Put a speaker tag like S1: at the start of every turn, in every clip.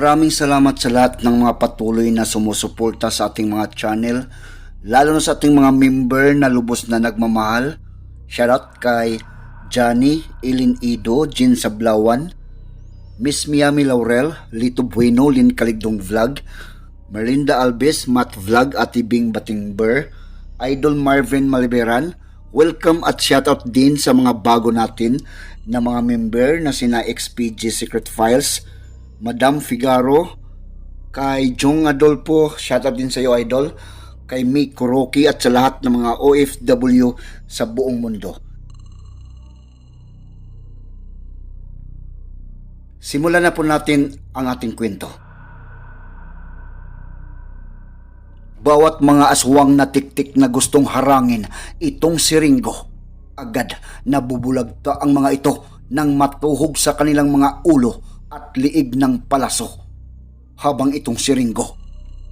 S1: Maraming salamat sa lahat ng mga patuloy na sumusuporta sa ating mga channel, lalo na sa ating mga member na lubos na nagmamahal. Shoutout kay Johnny, Ilin Ido, Jin Sablawan, Miss Miami Laurel, Lito Bueno, Lin Kaligdong Vlog, Merlinda Alves, Matt Vlog, Ate Bing Batingber, Idol Marvin Maliberan, welcome at shoutout din sa mga bago natin na mga member na sina XPG Secret Files, Madam Figaro, kay Jong Adolfo, shoutout din sa iyo Idol, kay Mick Kuroki at sa lahat ng mga OFW sa buong mundo. Simulan na po natin ang ating kwento. Bawat mga aswang na tiktik na gustong harangin itong si Ringo, agad nabubulagta ang mga ito nang matuhog sa kanilang mga ulo at liig ng palaso. Habang itong si Ringo,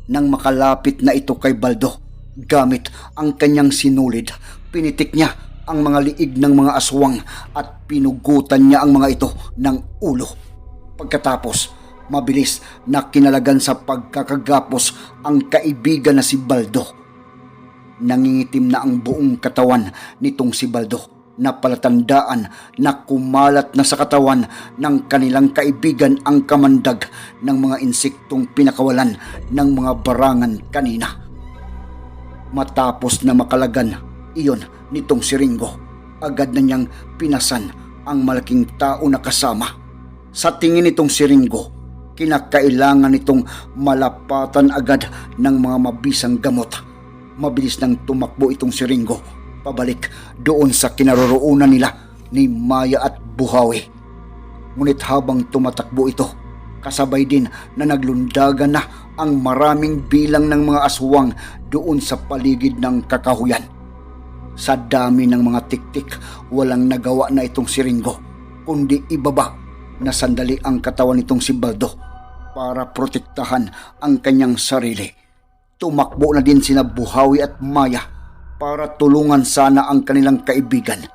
S1: nang makalapit na ito kay Baldo, gamit ang kanyang sinulid, pinitik niya ang mga liig ng mga aswang at pinugutan niya ang mga ito ng ulo. Pagkatapos, mabilis na kinalagan sa pagkakagapos ang kaibigan na si Baldo. Nangingitim na ang buong katawan nitong si Baldo na palatandaan na kumalat na sa katawan ng kanilang kaibigan ang kamandag ng mga insektong pinakawalan ng mga barangan kanina. Matapos na makalagan iyon nitong si Ringo, agad na niyang pinasan ang malaking tao na kasama. Sa tingin nitong si Ringo, kinakailangan nitong malapatan agad ng mga mabisang gamot. Mabilis nang tumakbo itong si Ringo pabalik doon sa kinaroroonan nila ni Maya at Buhawi. Ngunit habang tumatakbo ito, kasabay din na naglundagan na ang maraming bilang ng mga aswang doon sa paligid ng kakahuyan. Sa dami ng mga tiktik, walang nagawa na itong si Ringo, kundi ibaba na sandali ang katawan nitong si Baldo para protektahan ang kanyang sarili. Tumakbo na din sina Buhawi at Maya para tulungan sana ang kanilang kaibigan.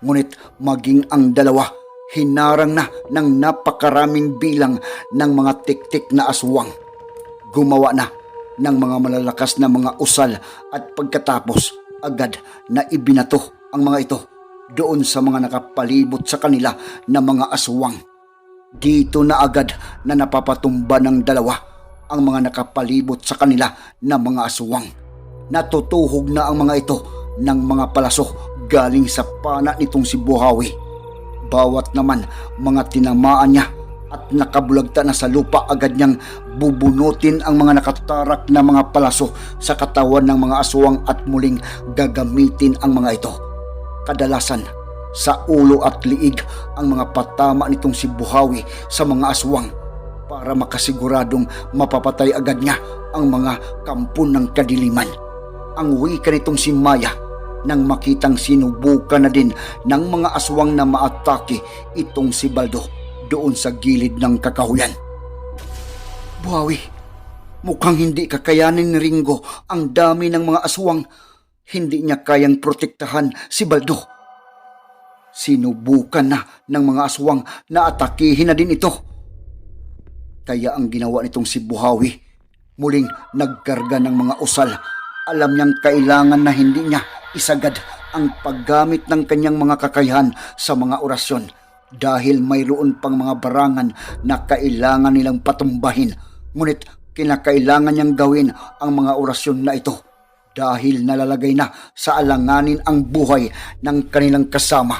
S1: Ngunit maging ang dalawa, hinarang na ng napakaraming bilang ng mga tiktik na aswang. Gumawa na ng mga malalakas na mga usal at pagkatapos agad na ibinato ang mga ito doon sa mga nakapalibot sa kanila na mga aswang. Dito na agad na napapatumba ng dalawa ang mga nakapalibot sa kanila na mga aswang. Natutuhog na ang mga ito ng mga palaso galing sa pana nitong si Buhawi. Bawat naman mga tinamaan niya at nakabulagta na sa lupa agad niyang bubunutin ang mga nakatarak na mga palaso sa katawan ng mga aswang at muling gagamitin ang mga ito. Kadalasan, sa ulo at liig ang mga patama nitong si Buhawi sa mga aswang para makasiguradong mapapatay agad niya ang mga kampon ng kadiliman. Ang wika nitong si Maya nang makitang sinubukan na din ng mga aswang na maatake itong si Baldo doon sa gilid ng kakahuyan. Buhawi, mukhang hindi kakayanin ni Ringo ang dami ng mga aswang. Hindi niya kayang protektahan si Baldo. Sinubukan na ng mga aswang na atakihin na din ito. Kaya ang ginawa nitong si Buhawi, muling nagkarga ng mga usal. Alam niyang kailangan na hindi niya isagad ang paggamit ng kanyang mga kakayahan sa mga orasyon dahil mayroon pang mga barangan na kailangan nilang patumbahin. Ngunit kinakailangan niyang gawin ang mga orasyon na ito dahil nalalagay na sa alanganin ang buhay ng kanilang kasama.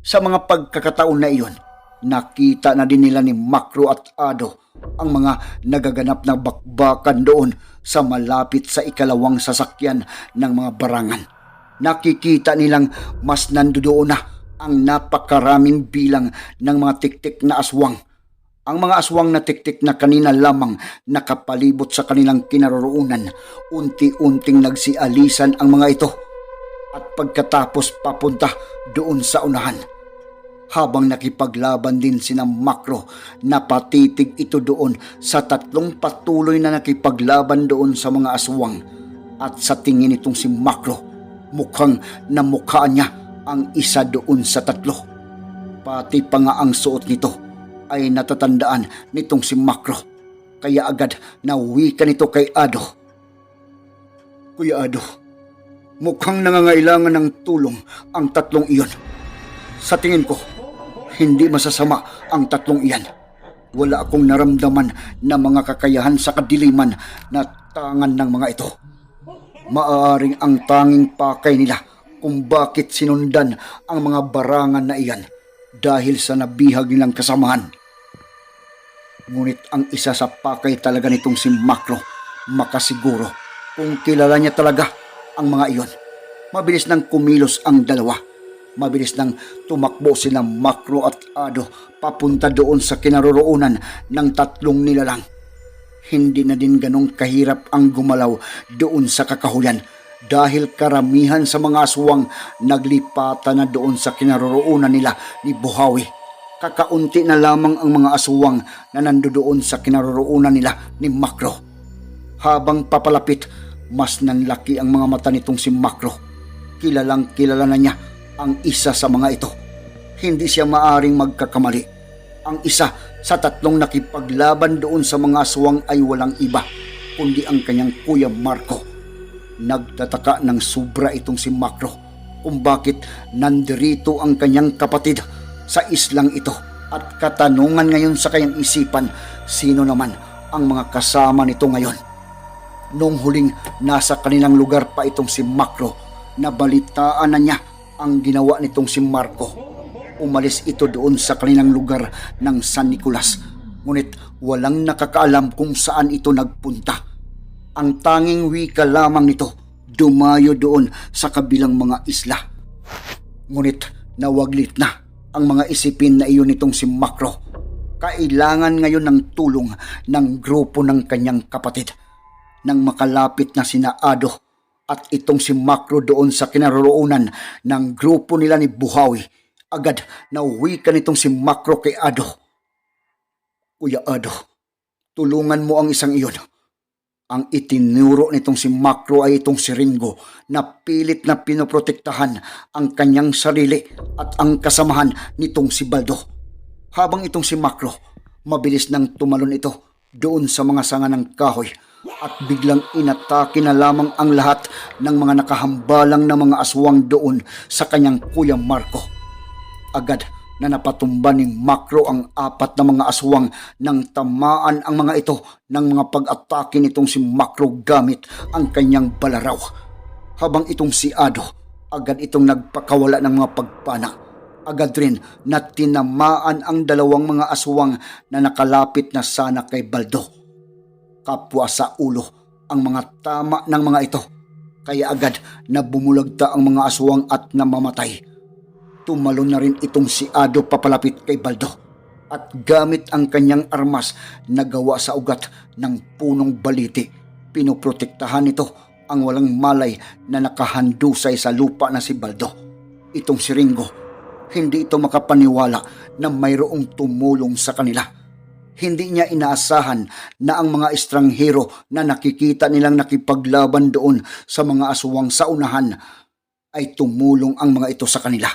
S1: Sa mga pagkakataon na iyon, nakita na din nila ni Makro at Ado ang mga nagaganap na bakbakan doon sa malapit sa ikalawang sasakyan ng mga barangan. Nakikita nilang mas nandoon na ang napakaraming bilang ng mga tiktik na aswang. Ang mga aswang na tiktik na kanina lamang nakapalibot sa kanilang kinaroroonan, unti-unting nagsialisan ang mga ito at pagkatapos papunta doon sa unahan habang nakipaglaban din sina Makro napatitig ito doon sa tatlong patuloy na nakipaglaban doon sa mga aswang at sa tingin nitong si Makro mukhang namukha niya ang isa doon sa tatlo pati pa nga ang suot nito ay natatandaan nitong si Makro Kaya agad nawi ka nito kay Ado. Kuya Ado, mukhang nangangailangan ng tulong ang tatlong iyon. Sa tingin ko, hindi masasama ang tatlong iyan. Wala akong naramdaman na mga kakayahan sa kadiliman na tangan ng mga ito. Maaaring ang tanging pakay nila kung bakit sinundan ang mga barangan na iyan dahil sa nabihag nilang kasamahan. Ngunit ang isa sa pakay talaga nitong si Makro, makasiguro kung kilala niya talaga ang mga iyon. Mabilis nang kumilos ang dalawa. Mabilis nang tumakbo sila Makro at Ado papunta doon sa kinaroroonan ng tatlong nilalang. Hindi na din ganong kahirap ang gumalaw doon sa kakahuyan dahil karamihan sa mga aswang naglipatan na doon sa kinaroroonan nila ni Buhawi. Kakaunti na lamang ang mga aswang na nandoon sa kinaroroonan nila ni Makro. Habang papalapit, mas nanlaki ang mga mata nitong si Makro. Kilalang kilala na niya ang isa sa mga ito. Hindi siya maaring magkakamali. Ang isa sa tatlong nakipaglaban doon sa mga aswang ay walang iba, kundi ang kanyang kuya Marco. Nagtataka ng sobra itong si Makro kung bakit nandirito ang kanyang kapatid sa islang ito at katanungan ngayon sa kanyang isipan sino naman ang mga kasama nito ngayon. Nung huling nasa kanilang lugar pa itong si Makro, nabalitaan na niya ang ginawa nitong si Marco. Umalis ito doon sa kanilang lugar ng San Nicolas. Ngunit walang nakakaalam kung saan ito nagpunta. Ang tanging wika lamang nito, dumayo doon sa kabilang mga isla. Ngunit nawaglit na ang mga isipin na iyon nitong si Makro. Kailangan ngayon ng tulong ng grupo ng kanyang kapatid. Nang makalapit na sina Ado at itong si Makro doon sa kinaroroonan ng grupo nila ni Buhawi, agad nauwi ka nitong si Makro kay Ado. Kuya Ado, tulungan mo ang isang iyon. Ang itinuro nitong si Makro ay itong si Ringo na pilit na pinoprotektahan ang kanyang sarili at ang kasamahan nitong si Baldo. Habang itong si Makro, mabilis nang tumalon ito doon sa mga sanga ng kahoy at biglang inatake na lamang ang lahat ng mga nakahambalang na mga aswang doon sa kanyang kuya Marco. Agad na napatumba ni Makro ang apat na mga aswang nang tamaan ang mga ito ng mga pag-atake nitong si Makro gamit ang kanyang balaraw. Habang itong si Ado, agad itong nagpakawala ng mga pagpana. Agad rin na tinamaan ang dalawang mga aswang na nakalapit na sana kay Baldo. Kapwa sa ulo ang mga tama ng mga ito. Kaya agad na bumulagta ang mga aswang at namamatay tumalon na rin itong si Ado papalapit kay Baldo at gamit ang kanyang armas na gawa sa ugat ng punong baliti. Pinoprotektahan nito ang walang malay na nakahandusay sa lupa na si Baldo. Itong si Ringo, hindi ito makapaniwala na mayroong tumulong sa kanila. Hindi niya inaasahan na ang mga estranghero na nakikita nilang nakipaglaban doon sa mga aswang sa unahan ay tumulong ang mga ito sa kanila.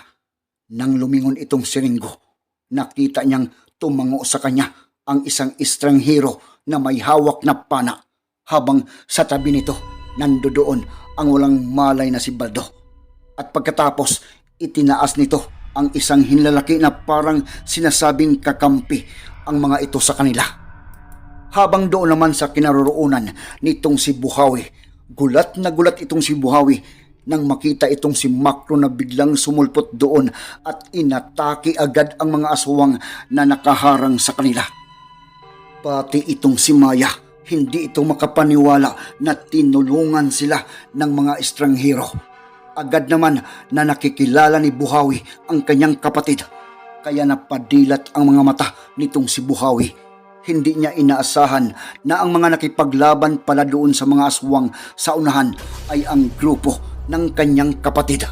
S1: Nang lumingon itong si Ringo, nakita niyang tumango sa kanya ang isang estranghero na may hawak na pana habang sa tabi nito nandoon ang walang malay na si Baldo. At pagkatapos, itinaas nito ang isang hinlalaki na parang sinasabing kakampi ang mga ito sa kanila. Habang doon naman sa kinaroroonan nitong si Buhawi, gulat na gulat itong si Buhawi nang makita itong si Makro na biglang sumulpot doon at inatake agad ang mga aswang na nakaharang sa kanila. Pati itong si Maya, hindi ito makapaniwala na tinulungan sila ng mga estranghero. Agad naman na nakikilala ni Buhawi ang kanyang kapatid, kaya napadilat ang mga mata nitong si Buhawi. Hindi niya inaasahan na ang mga nakipaglaban pala doon sa mga aswang sa unahan ay ang grupo ng kanyang kapatid.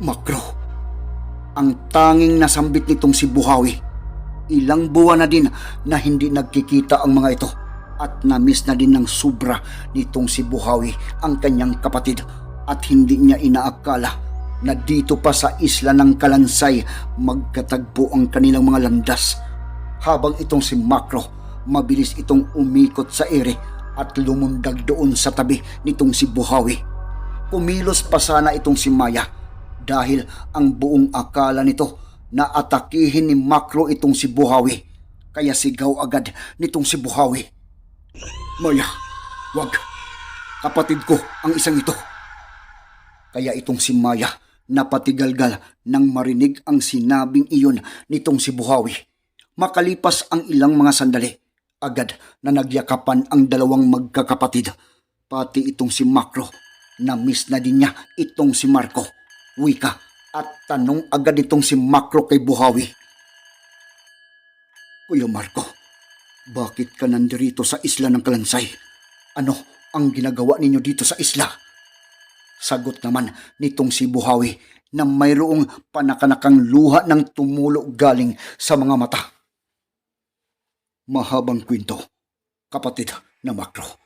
S1: Makro, ang tanging nasambit nitong si Buhawi. Ilang buwan na din na hindi nagkikita ang mga ito at namiss na din ng sobra nitong si Buhawi ang kanyang kapatid at hindi niya inaakala na dito pa sa isla ng Kalansay magkatagpo ang kanilang mga landas habang itong si Makro mabilis itong umikot sa ere at lumundag doon sa tabi nitong si Buhawi. Kumilos pa sana itong si Maya dahil ang buong akala nito na atakihin ni Makro itong si Buhawi. Kaya sigaw agad nitong si Buhawi. Maya, wag. Kapatid ko ang isang ito. Kaya itong si Maya napatigalgal nang marinig ang sinabing iyon nitong si Buhawi. Makalipas ang ilang mga sandali, agad na nagyakapan ang dalawang magkakapatid. Pati itong si Makro, na miss na din niya itong si Marco. Wika at tanong agad itong si Makro kay Buhawi. Kuya Marco, bakit ka nandirito sa isla ng Kalansay? Ano ang ginagawa ninyo dito sa isla? Sagot naman nitong si Buhawi na mayroong panakanakang luha ng tumulo galing sa mga mata. Mahabang kwento, kapatid na makro.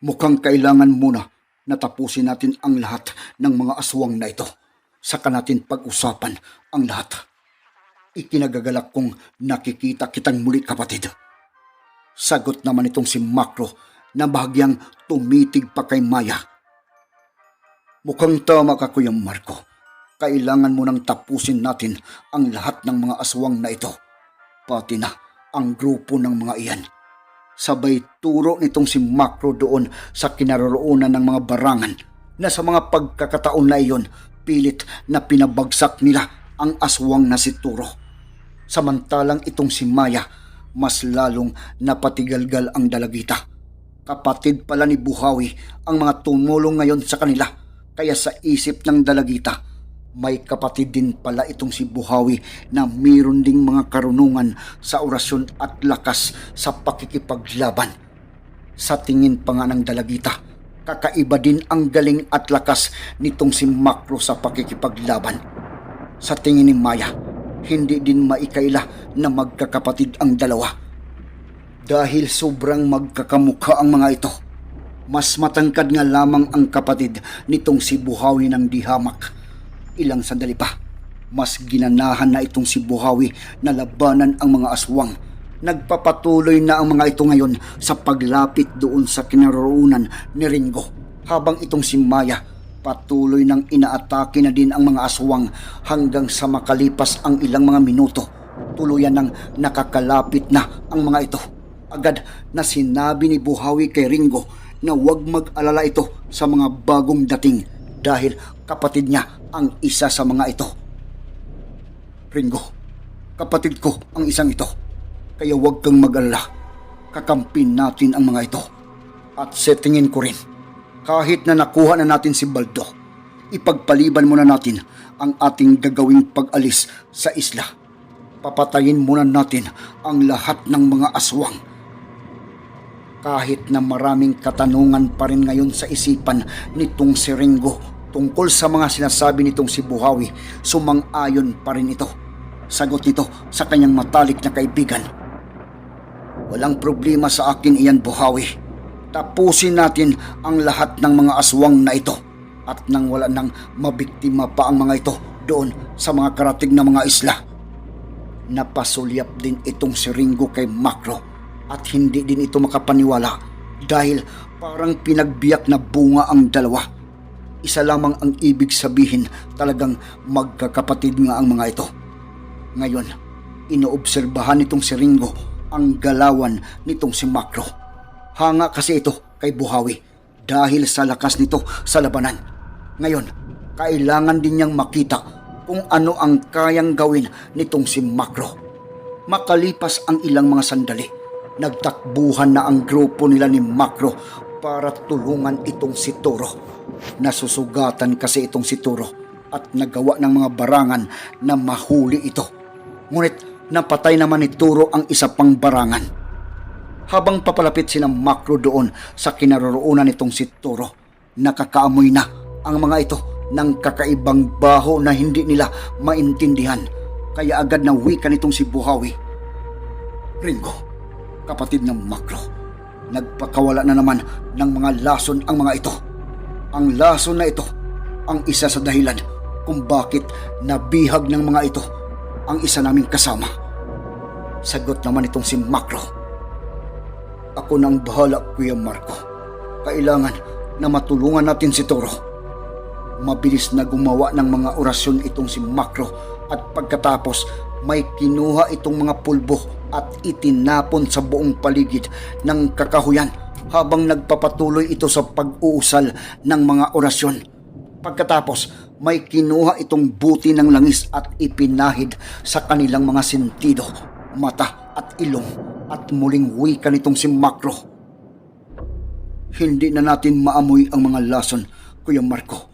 S1: Mukhang kailangan muna na tapusin natin ang lahat ng mga aswang na ito. Saka natin pag-usapan ang lahat. Ikinagagalak kong nakikita kitang muli kapatid. Sagot naman itong si Makro na bahagyang tumitig pa kay Maya. Mukhang tama ka Kuya Marco. Kailangan mo nang tapusin natin ang lahat ng mga aswang na ito. Pati na ang grupo ng mga iyan. Sabay turo nitong si Makro doon sa kinaroroonan ng mga barangan na sa mga pagkakataon na iyon pilit na pinabagsak nila ang aswang na si Turo. Samantalang itong si Maya, mas lalong napatigalgal ang dalagita. Kapatid pala ni Buhawi ang mga tumulong ngayon sa kanila. Kaya sa isip ng dalagita, may kapatid din pala itong si Buhawi na mayroon ding mga karunungan sa orasyon at lakas sa pakikipaglaban. Sa tingin pa nga ng dalagita, kakaiba din ang galing at lakas nitong si Makro sa pakikipaglaban. Sa tingin ni Maya, hindi din maikaila na magkakapatid ang dalawa. Dahil sobrang magkakamukha ang mga ito, mas matangkad nga lamang ang kapatid nitong si Buhawi ng dihamak. Ilang sandali pa, mas ginanahan na itong si Buhawi na labanan ang mga aswang. Nagpapatuloy na ang mga ito ngayon sa paglapit doon sa kinaroonan ni Ringo. Habang itong si Maya, patuloy nang inaatake na din ang mga aswang hanggang sa makalipas ang ilang mga minuto. Tuluyan nang nakakalapit na ang mga ito. Agad na sinabi ni Buhawi kay Ringo na huwag mag-alala ito sa mga bagong dating dahil kapatid niya ang isa sa mga ito. Ringo, kapatid ko ang isang ito. Kaya huwag kang mag-alala. Kakampin natin ang mga ito. At settingin ko rin, kahit na nakuha na natin si Baldo, ipagpaliban muna natin ang ating gagawing pag-alis sa isla. Papatayin muna natin ang lahat ng mga aswang kahit na maraming katanungan pa rin ngayon sa isipan nitong si Ringo tungkol sa mga sinasabi nitong si Buhawi, sumang-ayon pa rin ito. Sagot nito sa kanyang matalik na kaibigan. Walang problema sa akin iyan Buhawi. Tapusin natin ang lahat ng mga aswang na ito at nang wala nang mabiktima pa ang mga ito doon sa mga karatig na mga isla. Napasulyap din itong si Ringo kay Makro at hindi din ito makapaniwala dahil parang pinagbiyak na bunga ang dalawa. Isa lamang ang ibig sabihin talagang magkakapatid nga ang mga ito. Ngayon, inoobserbahan nitong si Ringo ang galawan nitong si Makro. Hanga kasi ito kay Buhawi dahil sa lakas nito sa labanan. Ngayon, kailangan din niyang makita kung ano ang kayang gawin nitong si Makro. Makalipas ang ilang mga sandali, nagtakbuhan na ang grupo nila ni Makro para tulungan itong si Toro. Nasusugatan kasi itong si Toro at nagawa ng mga barangan na mahuli ito. Ngunit napatay naman ni Toro ang isa pang barangan. Habang papalapit sina Makro doon sa kinaroroonan nitong si Toro, nakakaamoy na ang mga ito ng kakaibang baho na hindi nila maintindihan. Kaya agad na wika nitong si Buhawi. Ringo, kapatid ng Makro. Nagpakawala na naman ng mga lason ang mga ito. Ang lason na ito ang isa sa dahilan kung bakit nabihag ng mga ito ang isa naming kasama. Sagot naman itong si Makro. Ako nang bahala, Kuya Marco. Kailangan na matulungan natin si Toro. Mabilis na gumawa ng mga orasyon itong si Makro at pagkatapos may kinuha itong mga pulbo at itinapon sa buong paligid ng kakahuyan habang nagpapatuloy ito sa pag-uusal ng mga orasyon. Pagkatapos, may kinuha itong buti ng langis at ipinahid sa kanilang mga sentido, mata at ilong at muling wika nitong si Makro. Hindi na natin maamoy ang mga lason, Kuya Marco.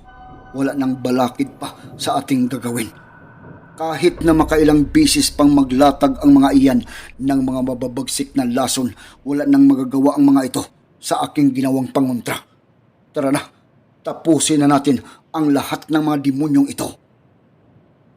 S1: Wala nang balakid pa sa ating gagawin. Kahit na makailang bisis pang maglatag ang mga iyan ng mga mababagsik na lason, wala nang magagawa ang mga ito sa aking ginawang pangontra. Tara na, tapusin na natin ang lahat ng mga demonyong ito.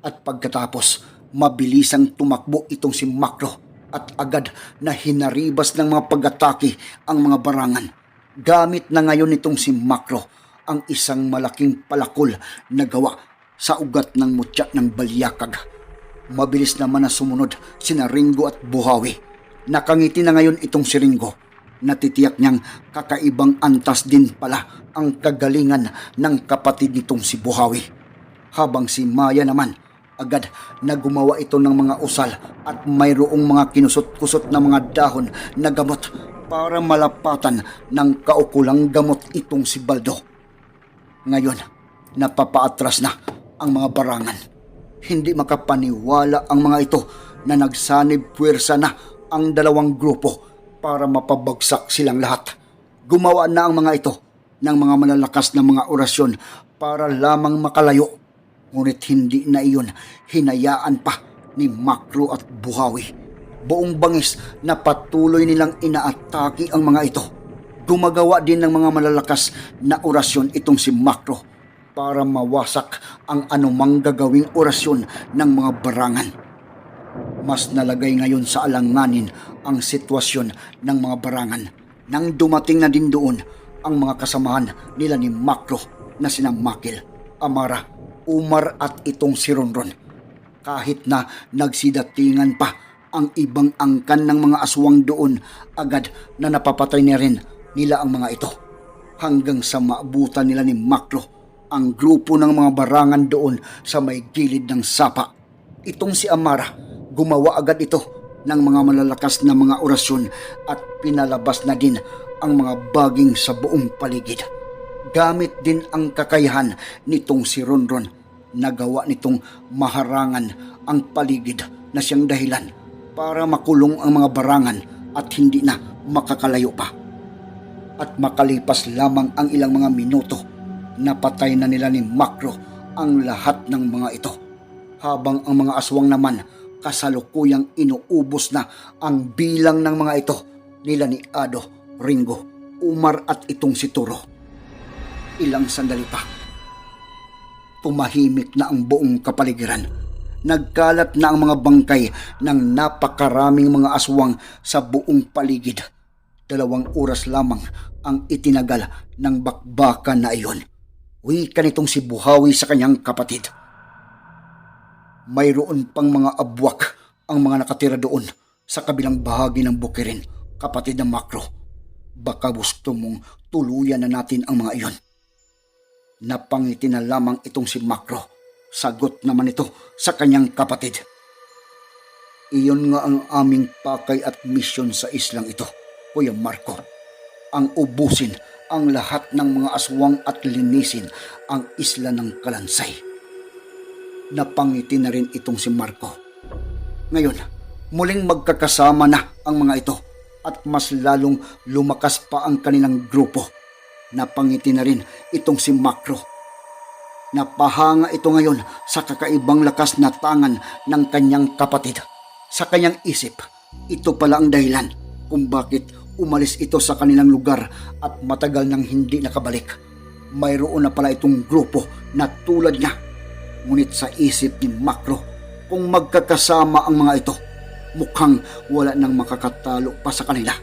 S1: At pagkatapos, mabilisang tumakbo itong si Makro at agad na hinaribas ng mga pag-atake ang mga barangan. Gamit na ngayon itong si Makro ang isang malaking palakol na gawa sa ugat ng mutya ng balyakag. Mabilis naman na sumunod sina Ringo at Buhawi. Nakangiti na ngayon itong si Ringo. Natitiyak niyang kakaibang antas din pala ang kagalingan ng kapatid nitong si Buhawi. Habang si Maya naman, agad na gumawa ito ng mga usal at mayroong mga kinusot-kusot na mga dahon na gamot para malapatan ng kaukulang gamot itong si Baldo. Ngayon, napapaatras na ang mga barangan. Hindi makapaniwala ang mga ito na nagsanib puwersa na ang dalawang grupo para mapabagsak silang lahat. Gumawa na ang mga ito ng mga malalakas na mga orasyon para lamang makalayo. Ngunit hindi na iyon hinayaan pa ni Makro at Buhawi. Buong bangis na patuloy nilang inaatake ang mga ito. Gumagawa din ng mga malalakas na orasyon itong si Makro para mawasak ang anumang gagawing orasyon ng mga barangan. Mas nalagay ngayon sa alanganin ang sitwasyon ng mga barangan nang dumating na din doon ang mga kasamahan nila ni Makro na sina Makil, Amara, Umar at itong si Ronron. Kahit na nagsidatingan pa ang ibang angkan ng mga aswang doon, agad na napapatay na rin nila ang mga ito. Hanggang sa maabutan nila ni Makro ang grupo ng mga barangan doon sa may gilid ng sapa. Itong si Amara, gumawa agad ito ng mga malalakas na mga orasyon at pinalabas na din ang mga baging sa buong paligid. Gamit din ang kakayahan nitong si Ronron na gawa nitong maharangan ang paligid na siyang dahilan para makulong ang mga barangan at hindi na makakalayo pa. At makalipas lamang ang ilang mga minuto, napatay na nila ni Makro ang lahat ng mga ito. Habang ang mga aswang naman kasalukuyang inuubos na ang bilang ng mga ito nila ni Ado, Ringo, Umar at itong si Turo. Ilang sandali pa. Tumahimik na ang buong kapaligiran. Nagkalat na ang mga bangkay ng napakaraming mga aswang sa buong paligid. Dalawang oras lamang ang itinagal ng bakbakan na iyon. Wika nitong si Buhawi sa kanyang kapatid. Mayroon pang mga abwak ang mga nakatira doon sa kabilang bahagi ng bukirin, kapatid ng Makro. Baka gusto mong tuluyan na natin ang mga iyon. Napangiti na lamang itong si Makro. Sagot naman ito sa kanyang kapatid. Iyon nga ang aming pakay at misyon sa islang ito, Kuya Marco. Ang ubusin ang lahat ng mga aswang at linisin ang isla ng Kalansay. Napangiti na rin itong si Marco. Ngayon, muling magkakasama na ang mga ito at mas lalong lumakas pa ang kanilang grupo. Napangiti na rin itong si Makro. Napahanga ito ngayon sa kakaibang lakas na tangan ng kanyang kapatid. Sa kanyang isip, ito pala ang dahilan kung bakit umalis ito sa kanilang lugar at matagal nang hindi nakabalik. Mayroon na pala itong grupo na tulad niya. Ngunit sa isip ni Makro, kung magkakasama ang mga ito, mukhang wala nang makakatalo pa sa kanila.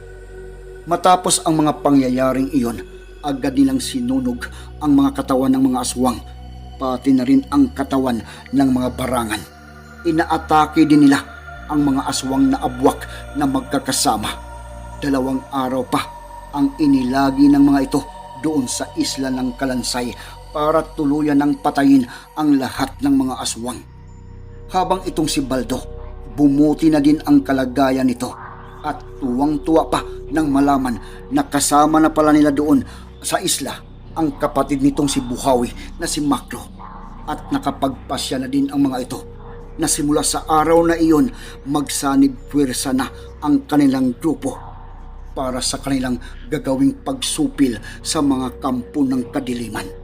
S1: Matapos ang mga pangyayaring iyon, agad nilang sinunog ang mga katawan ng mga aswang, pati na rin ang katawan ng mga barangan. Inaatake din nila ang mga aswang na abwak na magkakasama. Dalawang araw pa ang inilagi ng mga ito doon sa isla ng Kalansay para tuluyan ng patayin ang lahat ng mga aswang. Habang itong si Baldo, bumuti na din ang kalagayan nito at tuwang-tuwa pa nang malaman na kasama na pala nila doon sa isla ang kapatid nitong si Buhawi na si Maklo at nakapagpasya na din ang mga ito na simula sa araw na iyon magsanib puwersa na ang kanilang grupo para sa kanilang gagawing pagsupil sa mga kampo ng kadiliman.